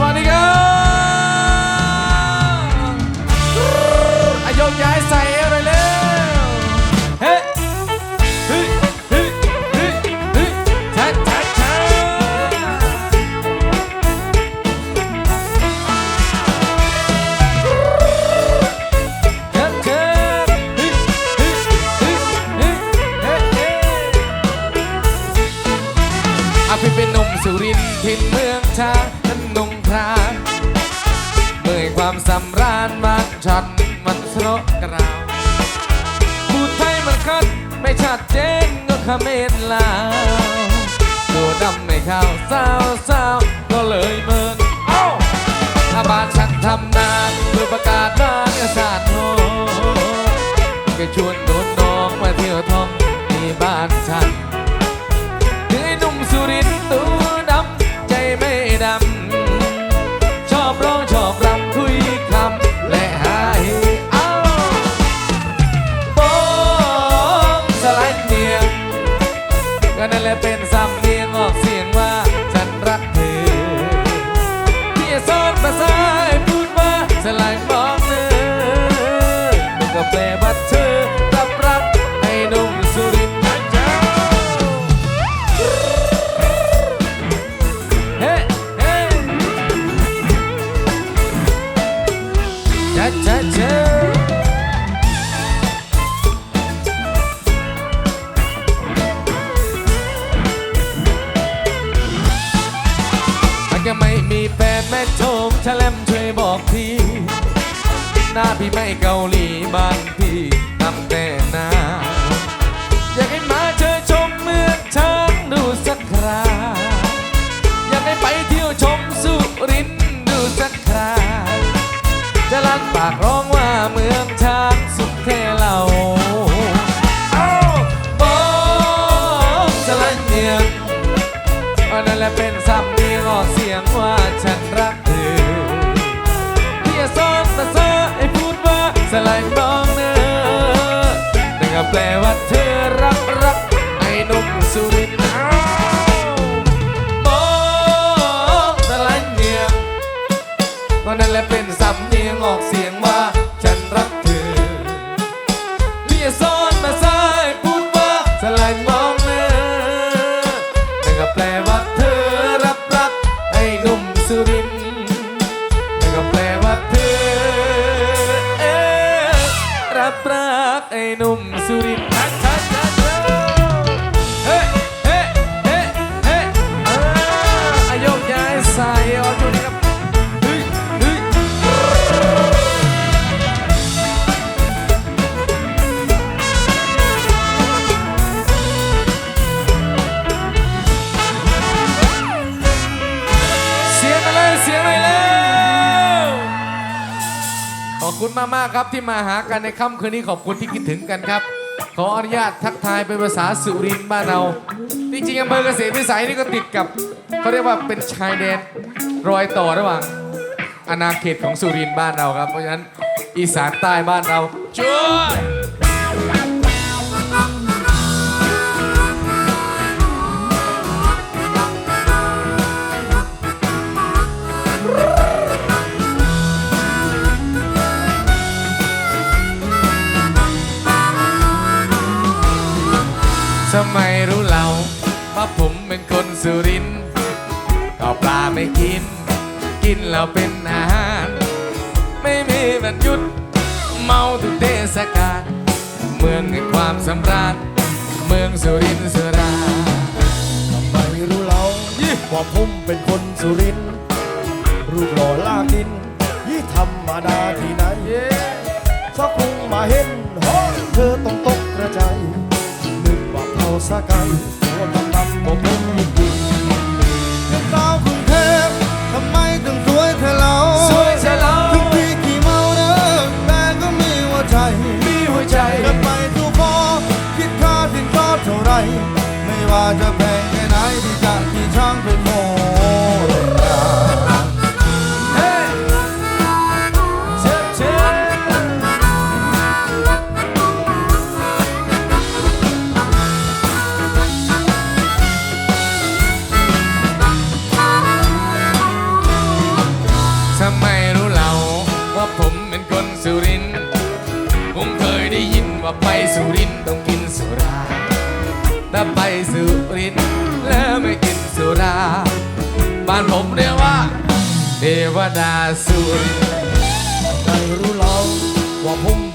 everybody go! เม็ดลาวตัวดำไม่ขาวสาว 高丽。plan. ากครับที่มาหากันในค่ำคืนนี้ขอบคุณที่คิดถึงกันครับ ขออนุญาตทักทายเป็นภาษาสุรินทร์บ้านเราจริงๆอำเภอเกษตรวิสัยนี่ก็ติดกับเขาเรียกว่าเป็นชายแดนรอยต่อระหว่างอาณาเขตของสุรินทร์บ้านเราครับ เพราะฉะนั้นอีสานใต้บ้านเราช่วย สุรินก็ปลาไม่กิน กินแล้วเป็นอาหาร ไม่มีวันหยุด เมาทุกเทศกาลเมืองในความสำราญ เมืองสุรินทร์สุราทำไมรู้เราว่าผมเป็นคนสุรินทร์รูปหล่อลากินยี่ธรรมดาที่ไหนสักคงมาเห็นเธอต้องตกกระจายนึกว่าเผาสะไก่ตัวดำดำผมเป็น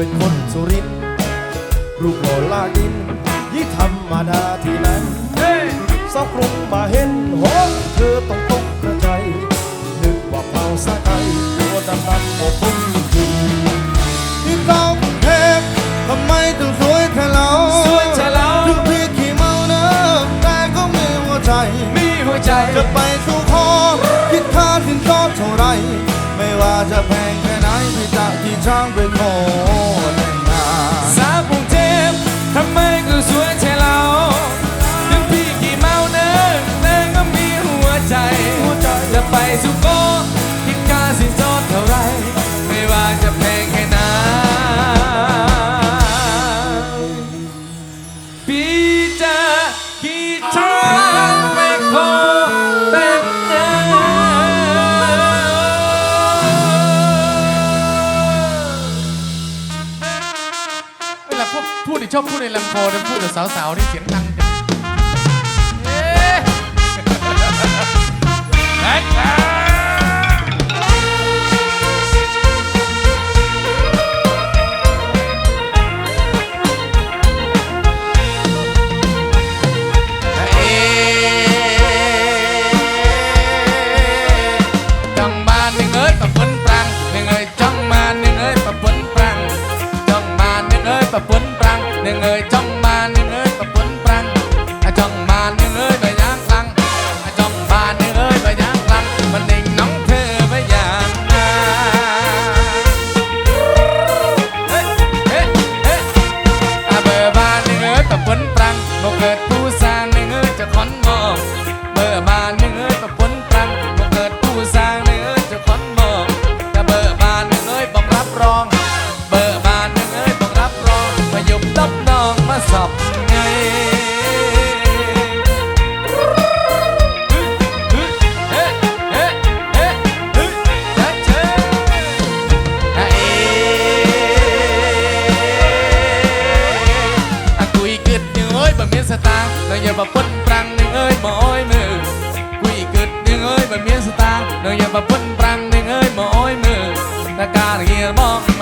เป็นคนสุรินทรูปหลอลากดินยี่ธรรมดาที่ไหนสาวกรุงมาเห็นโหเธอต้องตกกระใจนึกว่าเผาสะใจตัวดำดำอบอุ่นกินที่ต้องเทพทำไมถึงสวยเธอเราสวยเธอเราถึงพี่ขี้เมาเนิบแต่ก็มีหัวใจ มีหัวใจจะไปสู่คอคิดค่าสินสอดเท่าไรไม่ว่าจะแพงแค่ไหนไม่จะกี่ช่างไป็นขอ อบพูดในลำคอแล้วพูดกับสาวๆนี่เสียงดังจัง นปรังหนึ่งเอ๋ยจ้องมาหนึ่งเอ๋ยกับฝนปรังจ้องมาหนึ่ง សតានឹងយកប្រពន្ធប្រាំងនឹងអើយមកអើយមើលគួយគិតនឹងអើយមិនមានសតានឹងយកប្រពន្ធប្រាំងនឹងអើយមកអើយមើលតែការងាររបស់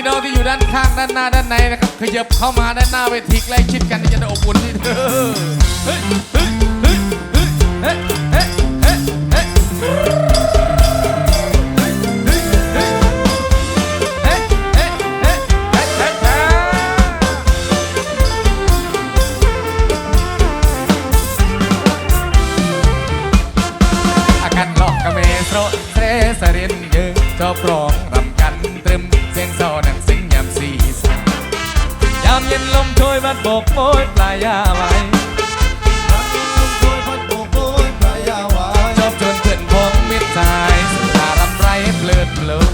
พี่น้องที่อยู่ด้านข้างด้านหน้าด้านในนะครับขยับเข้ามาด้านหน้าเวทีใกล้ชิดกันจะได้อบอุ่นที่เธอเฮ้ยเฮ้ยเฮ้ยเฮ้ยเฮ้ยเฮ้ยเฮ้ยเฮ้ยอาการหลอกกระเฮ้ซเซสรินยึงจอบโปร ดโบกโบยปลายยาไว้ช่วยพัดโบกโบยปลายยาวายชอบชวนเพื่อนพ้องมิตรสายสุดารำไรเพลิดเพลิน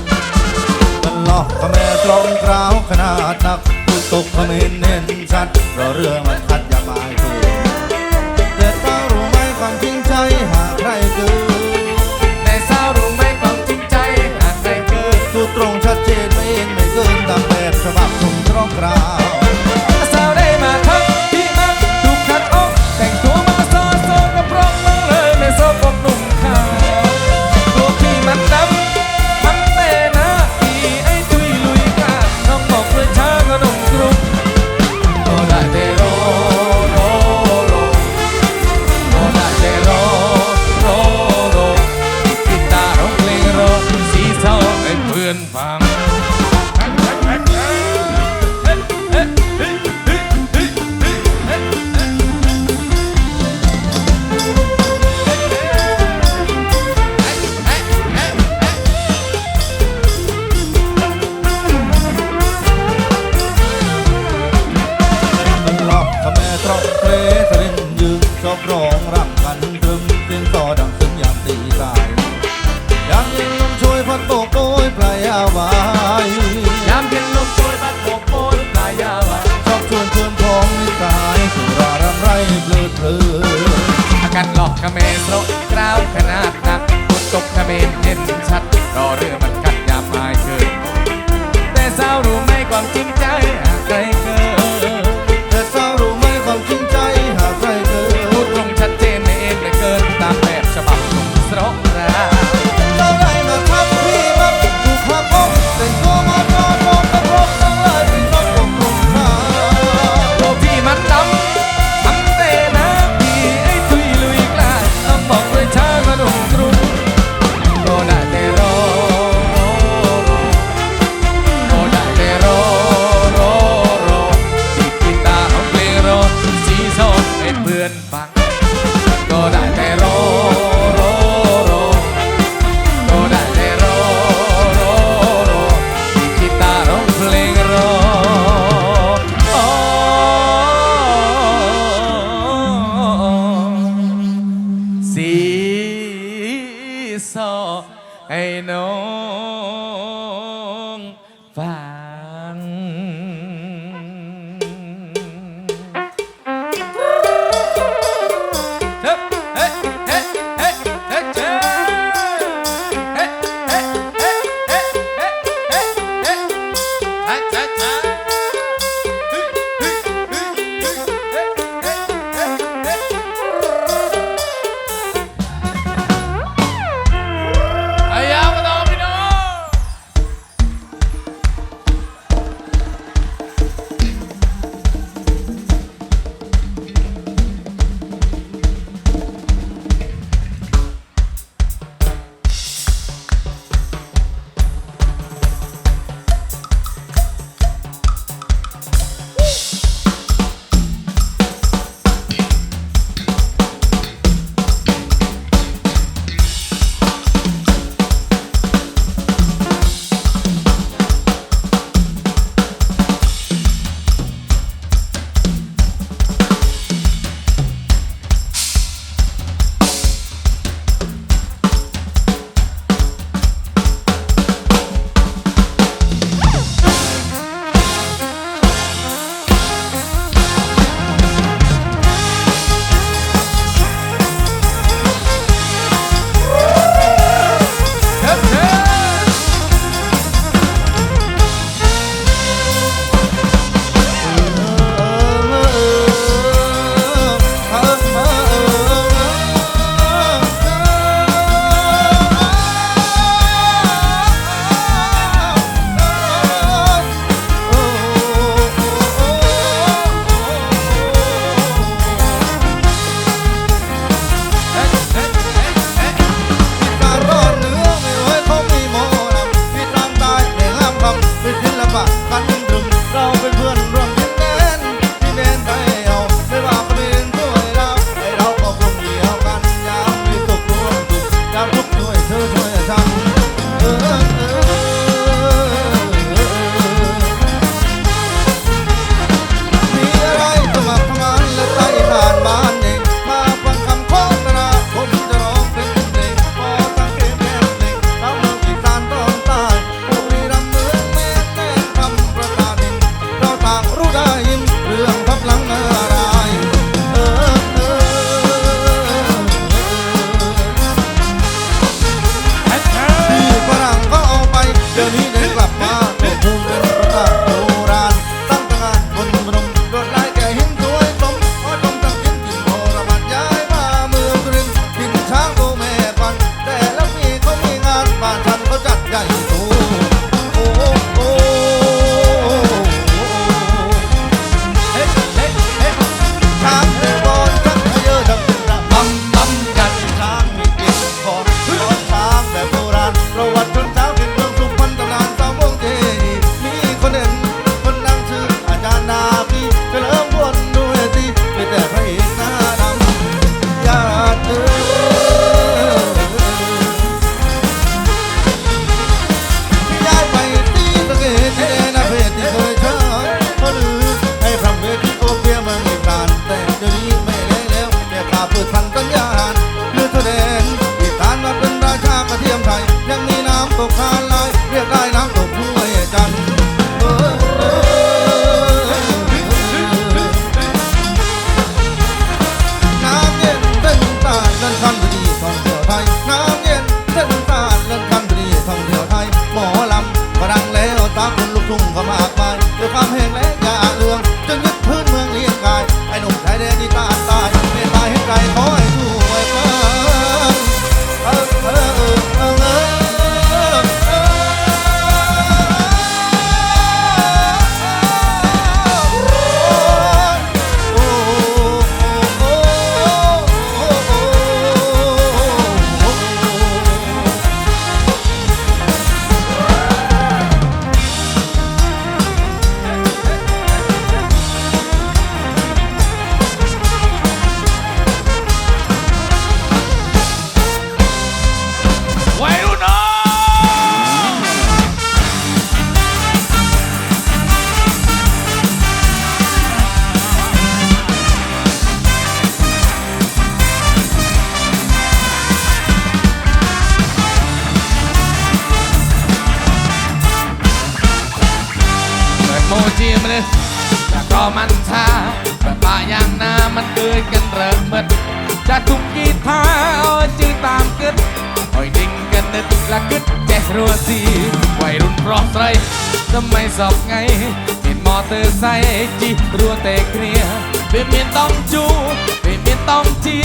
ตลอกขแม่ตรงกราวขนาดหนักผู้ตกขมิ้นเน้นชัดเพราะเรือมันพัดอย่ามาเกินเด็ดตารู้ไหมความจริงใจหากใครเกินในสาวรู้ไหมความจริงใจหากใครเกิดสูตรตรงชัดเจนไม่เอ็นไม่เกินตามแบบฉบับผมตรงกราว ain't no come. គិតចេះរស់ស៊ីវ័យรุ่นប្រុសស្រីសម័យសពថ្ងៃមានម៉ូទ័រស័យជីរស់តែគ្នាវាមានតង់ជូវាមានតង់ជា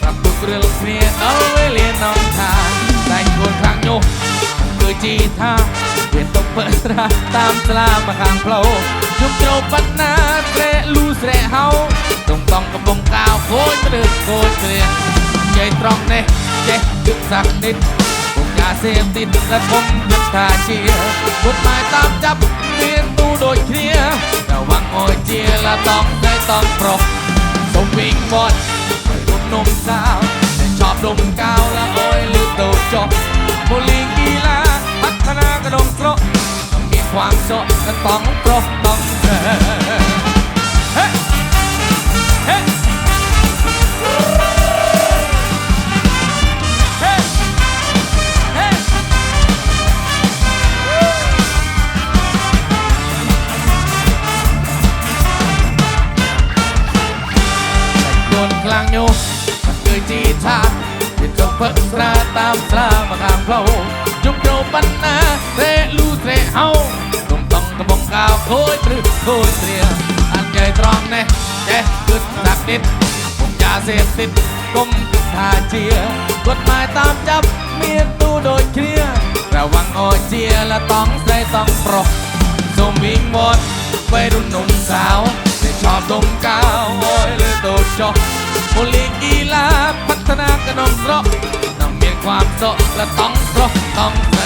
ប្រាប់ទុករឿងគ្នាដល់វេលានំថាតែខ្លួនខាងនោះគឺជាថាវាຕົកពើស្រាតាមស្លាមកខាងផ្លូវជុំជ្រោបាត់ណាត្រែលូស្រែហៅតុងតង់កំពុងកៅខូចឬខូចព្រះនិយាយត្រង់នេះចេះគិតសាក់និត เสพติดและชมนักทาเชียกฎหมายตามจับเรียนดูโดยเคลียรระวังโอยเจียและต้องได้ต้องปรบสวิงบอลพวกนมสาวแต่ชอบดมกาวและโอยหรือมตัวจบโบลิงกีฬาพัฒนากระดมกรต้องมีความสดและต้องปรบต้องเธอ ตามสลามาทางเพลาจุกโดปันนาเรลูเทเฮาตรงต้องกระบองกาวโคยตรึกโคยเตรียอันใหญ่ตรองแน่แจ๊กึดหนักนิดผมยาเสพติดก้มติดทาเจียกฎหมายตามจับเมียตู้โดยเครียระวังโอเจียและต้องใส่ต้องปรกสมวิ่งหมดไปรุ่นหนุ่มสาวแต่ชอบดมกาวโอยเลยโตจอกโมลีกีลาพัฒนากระนองรอกนำ ความโศกและต้องรบต้องใจ